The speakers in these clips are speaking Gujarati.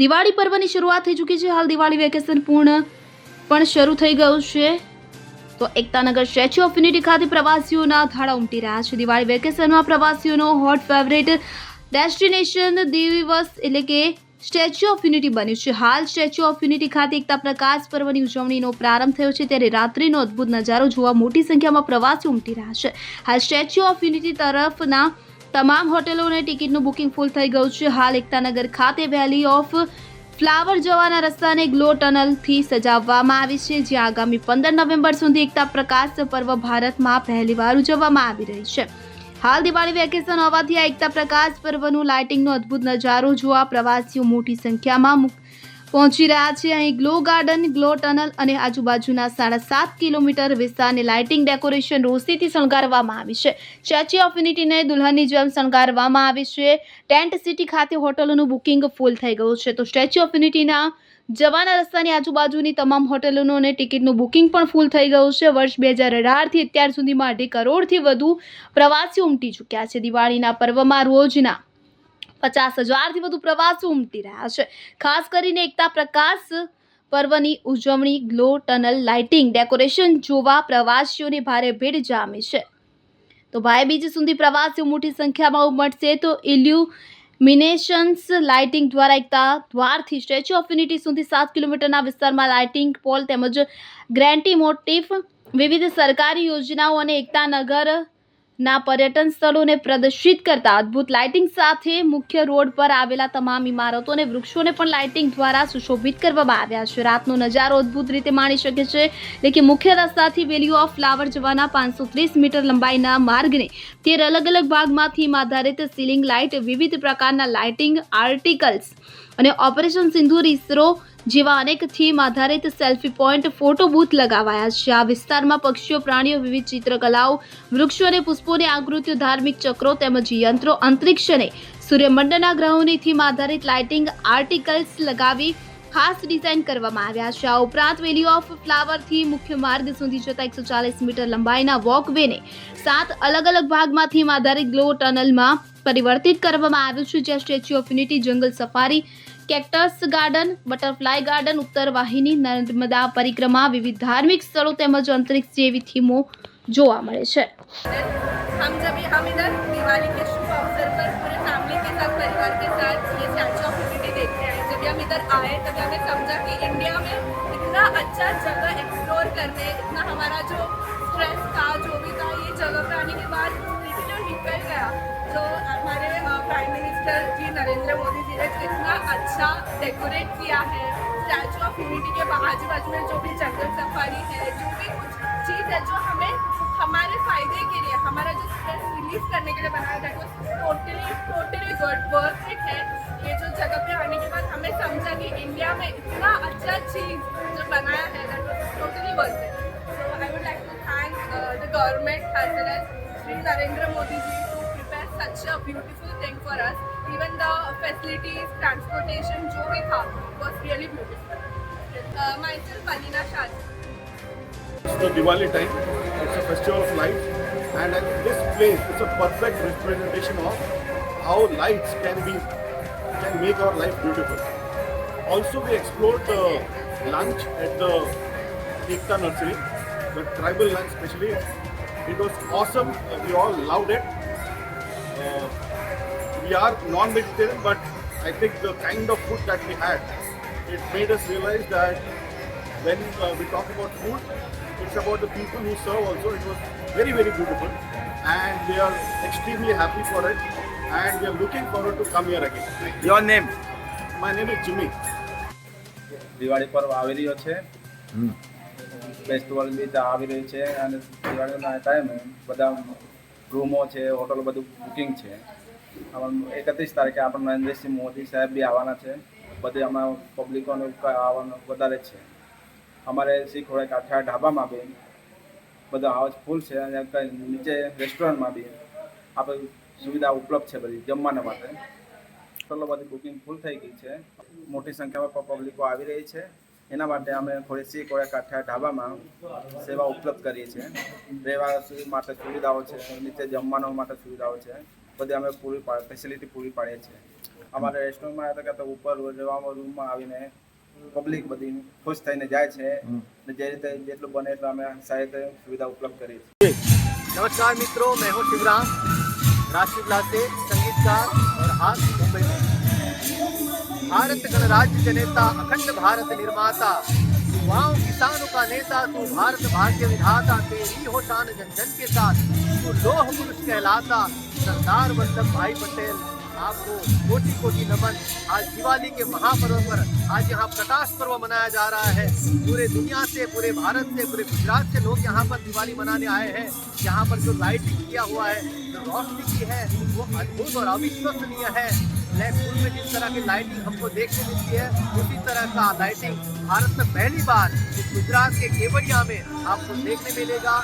દિવાળી પર્વની શરૂઆત થઈ ચૂકી છે. હાલ દિવાળી વેકેશન પૂર્ણ પણ શરૂ થઈ ગયું છે. તો એકતાનગર સ્ટેચ્યુ ઓફ યુનિટી ખાતે પ્રવાસીઓના ધાડા ઉમટી રહ્યા છે. દિવાળી વેકેશનમાં પ્રવાસીઓનો હોટ ફેવરેટ ડેસ્ટિનેશન દિવસ એટલે કે સ્ટેચ્યુ ઓફ યુનિટી બન્યું છે. હાલ સ્ટેચ્યુ ઓફ યુનિટી ખાતે એકતા પ્રકાશ પર્વની ઉજવણીનો પ્રારંભ થયો છે. ત્યારે રાત્રિનો અદ્ભુત નજારો જોવા મોટી સંખ્યામાં પ્રવાસીઓ ઉમટી રહ્યા છે. હાલ સ્ટેચ્યુ ઓફ યુનિટી તરફના તમામ હોટેલો અને ટિકિટનું બુકિંગ ફૂલ થઈ ગયું છે. હાલ એકતાનગર ખાતે વેલી ઓફ ફ્લાવર જવાના રસ્તાને ગ્લો ટનલથી સજાવવામાં આવી છે, જ્યાં આગામી પંદર નવેમ્બર સુધી એકતા પ્રકાશ પર્વ ભારતમાં પહેલીવાર ઉજવવામાં આવી રહી છે. હાલ દિવાળી વેકેશન હોવાથી આ એકતા પ્રકાશ પર્વનું લાઇટિંગનો અદ્ભુત નજારો જોવા પ્રવાસીઓ મોટી સંખ્યામાં પહોંચી રહ્યા છે. અહીં ગ્લો ગાર્ડન, ગ્લો ટનલ અને આજુબાજુના સાડા સાત કિલોમીટર વિસ્તારને લાઇટિંગ ડેકોરેશન રોશનીથી શણગારવામાં આવી છે. સ્ટેચ્યુ ઓફ યુનિટીને દુલ્હનની જેમ શણગારવામાં આવી છે. ટેન્ટ સિટી ખાતે હોટલોનું બુકિંગ ફૂલ થઈ ગયું છે. તો સ્ટેચ્યુ ઓફ યુનિટીના જવાના રસ્તાની આજુબાજુની તમામ હોટલોનું અને ટિકિટનું બુકિંગ પણ ફૂલ થઈ ગયું છે. વર્ષ બે હજાર અઢારથી અત્યાર સુધીમાં અઢી કરોડથી વધુ પ્રવાસીઓ ઉમટી ચૂક્યા છે. દિવાળીના પર્વમાં રોજના પચાસ હજારથી વધુ પ્રવાસીઓ ઉમટી રહ્યા છે. ખાસ કરીને એકતા પ્રકાશ પર્વની ઉજવણી, ગ્લો ટનલ લાઇટિંગ, ડેકોરેશન જોવા પ્રવાસીઓની ભારે ભીડ જામી છે. તો ભાઈ, બીજી સુધી પ્રવાસીઓ મોટી સંખ્યામાં ઉમટશે તો ઇલ્યુમિનેશન્સ લાઇટિંગ દ્વારા એકતા દ્વારથી સ્ટેચ્યુ ઓફ યુનિટી સુધી સાત કિલોમીટરના વિસ્તારમાં લાઇટિંગ પોલ તેમજ ગ્રેન્ટી મોટિફ, વિવિધ સરકારી યોજનાઓ અને એકતાનગર ના પર્યટન સ્થળોને પ્રદર્શિત કરતા અદ્ભુત લાઇટિંગ સાથે મુખ્ય રોડ પર આવેલા તમામ ઇમારતો અને વૃક્ષોને પણ લાઇટિંગ દ્વારા સુશોભિત કરવામાં આવ્યા છે. રાતનો નજારો અદ્ભુત રીતે માણી શકે છે. કે મુખ્ય રસ્તાથી વેલ્યુ ઓફ ફ્લાવર જવાના પાંચસો ત્રીસ મીટર લંબાઈના માર્ગને તેર અલગ અલગ ભાગમાં થીમ આધારિત સીલિંગ લાઇટ વિવિધ પ્રકારના લાઇટિંગ આર્ટિકલ્સ અને ઓપરેશન સિંધુર ઇસરો જેવા અનેક થીમ આધારિત સેલ્ફી પોઈન્ટ, ફોટો બૂથ લગાવાયા છે. આ વિસ્તારમાં પક્ષીઓ, પ્રાણીઓ, વિવિધ ચિત્રકલાઓ, વૃક્ષો અને પુષ્પોની આકૃતિઓ, ધાર્મિક ચક્રો તેમજ યંત્રો અંતરિક્ષ અને સૂર્યમંડળના ગ્રહોની થીમ આધારિત લાઇટિંગ આર્ટિકલ્સ લગાવી ખાસ ડિઝાઇન કરવામાં આવ્યા છે. આ ઉપરાંત વેલી ઓફ ફ્લાવરથી મુખ્ય માર્ગ સુધી જતા એકસો ચાલીસ મીટર લંબાઈના વોકવેને સાત અલગ અલગ ભાગમાં થીમ આધારિત ગ્લો ટનલમાં પરિવર્તિત કરવામાં આવ્યું છે. જ્યાં statue of unity, jungle safari cactus garden butterfly garden Uttar Vahini Narmada પરિક્રમા વિવિધ ધાર્મિક સ્થળો તેમજ અંતરિક્ષ જેવી થીમો જોવા મળે છે हम जब हम इधर दिवाली के शुभ अवसर पर पूरे फैमिली के साथ परिवार के साथ ये स्टैचू ऑफ यूनिटी देखने आए जब हम इधर आए तभी हमें समझा कि इंडिया में इतना अच्छा जगह एक्सप्लोर करने इतना हमारा जो स्ट्रेस था जो भी था ये जगह पे आने के बाद बिल्कुल जो निकल गया। जो हमारे प्राइम मिनिस्टर जी नरेंद्र मोदी जी ने जो इतना अच्छा डेकोरेट किया है। स्टैचू ऑफ़ यूनिटी के आजू बाजू में जो भी जंगल सफारी है, जो भी कुछ चीज़ है जो हमें, हमारे फ़ायदे के लिए, हमारा जो स्ट्रेस रिलीज़ करने के लिए बनाया that was totally totally good worth it है। ये जो जगह पे आने के बाद हमें समझा कि इंडिया में इतना अच्छा चीज़ जो बनाया है totally worth it so I would like to thank the government as well as Shri Narendra Modi ji to prepare such a beautiful thing for us even the facilities transportation जो भी था was really beautiful uh, myself Alina Shah It's the Diwali time. It's a festival of lights, and I think this place is a perfect representation of how lights can be can make our life beautiful. Also, we explored the lunch at the Ekta Nursery, the tribal lunch especially. It was awesome. We all loved it. Uh, we are non-vegetarian, but I think the kind of food that we had, it made us realize that when uh, we talk about food, it's about the people who serve also. It was very, very beautiful. And we are extremely happy for it. And we are looking forward to come here again. Your name My name is Jimmy. Diwali પર્વ આવી રહ્યો છે ફેસ્ટિવલ બી આવી રહ્યું છે અને દિવાળીના ટાઈમે બધા રૂમો છે હોટલો બધું બુકિંગ છે. એકત્રીસ તારીખે આપણે નરેન્દ્રસિંહ મોદી સાહેબ બી આવવાના છે. બધી અમારા પબ્લિકોને આવવાનું વધારે છે. અમારે શીખ હોય કાઠિયા ઢાબામાં બી બધા હાઉસ ફૂલ છે અને નીચે રેસ્ટોરન્ટમાં બી આપણે સુવિધા ઉપલબ્ધ છે બધી જમવાના માટે. હોટલો બધી બુકિંગ ફૂલ થઈ ગઈ છે. મોટી સંખ્યામાં પબ્લિકો આવી રહી છે. એના માટે અમે થોડી શીખ હોય કાઠિયા ઢાબામાં સેવા ઉપલબ્ધ કરીએ છીએ રહેવા સુ- માટે સુવિધાઓ છે નીચે જમવાનો માટે સુવિધાઓ છે બધી અમે પૂરી પાડ ફેસિલિટી પૂરી પાડીએ છીએ અમારે રેસ્ટોરન્ટમાં આવ્યા હતા કે તો ઉપર રહેવામાં રૂમમાં આવીને પબ્લિક બધી ખુશ થઈને જાય છે ને જે રીતે જેટલું બને એટલું અમે સારી રીતે સુવિધા ઉપલબ્ધ કરી છે नमस्कार मित्रों मैं हूं शिवराम राष्ट्रविला से संगीतकार और आज मुंबई में भारत गणराज्य जनता अखंड भारत निर्माता युवाओं किसानों का नेता तू भारत भाग्य विधाता तेरी हो शान जन जन के साथ तू लोह पुरुष कहलाता सरदार वल्लभ भाई पटेल आपको कोटि कोटि नमन। आज दिवाली के महापर्व पर आज यहाँ प्रकाश पर्व मनाया जा रहा है। पूरे दुनिया से, पूरे भारत से, पूरे गुजरात से लोग यहाँ पर दिवाली मनाने आए हैं। यहाँ पर जो लाइटिंग किया हुआ है, जो रोशनी की है, वो अद्भुत और अविश्वसनीय है। ब्लैक में जिस तरह की लाइटिंग हमको देखने मिलती है, उसी तरह का लाइटिंग भारत में पहली बार गुजरात के केवड़िया में आपको देखने मिलेगा।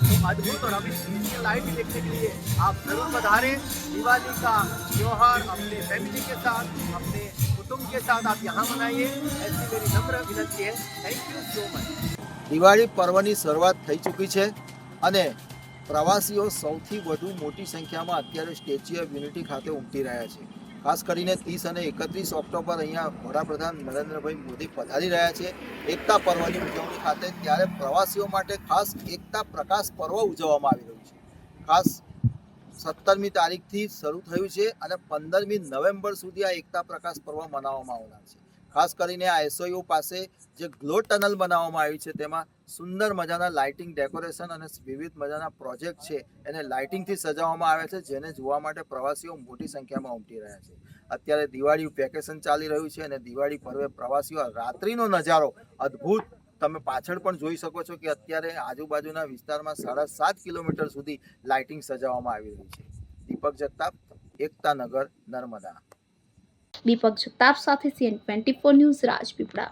तो अद्भुत और अविश्वसनीय लाइटिंग देखने के लिए आप जरूर पधारें दिवाली का त्योहार अपने फैमिली के साथ अपने कुटुंब के साथ आप यहाँ मनाइए ऐसी मेरी नम्र विनंती है thank you so much Diwali પર્વની શરૂઆત થઈ ચૂકી છે અને પ્રવાસીઓ સૌથી વધુ મોટી સંખ્યામાં અત્યારે સ્ટેચ્યુ ઓફ યુનિટી ખાતે ઉમટી રહ્યા છે ખાસ કરીને ત્રીસ અને એકત્રીસ ઓક્ટોબર અહીંયા વડાપ્રધાન નરેન્દ્રભાઈ મોદી પધારી રહ્યા છે. એકતા પર્વની ઉજવણી ખાતે ત્યારે પ્રવાસીઓ માટે ખાસ એકતા પ્રકાશ પર્વ ઉજવવામાં આવી રહ્યું છે. ખાસ સત્તરમી તારીખથી શરૂ થયું છે અને પંદરમી નવેમ્બર સુધી આ એકતા પ્રકાશ પર્વ મનાવવામાં આવનાર છે. ખાસ કરીને આ એસઓયુ પાસે જે ગ્લો ટનલ બનાવવામાં આવી છે તેમાં સુંદર મજાના લાઇટિંગ ડેકોરેશન અને વિવિધ મજાના પ્રોજેક્ટ છે. એને લાઇટિંગથી સજાવવામાં આવે છે, જેને જોવા માટે પ્રવાસીઓ મોટી સંખ્યામાં ઉમટી રહ્યા છે. અત્યારે દિવાળી વેકેશન ચાલી રહ્યું છે અને દિવાળી પર્વે પ્રવાસીઓ રાત્રિનો નજારો અદ્ભુત. તમે પાછળ પણ જોઈ શકો છો કે અત્યારે આજુબાજુના વિસ્તારમાં સાડા સાત કિલોમીટર સુધી લાઇટિંગ સજાવવામાં આવી રહી છે. દીપક જગતાપ, એકતા નગર, નર્મદા. દીપક જગતાપ સાથે CN twenty four news Rajpipla.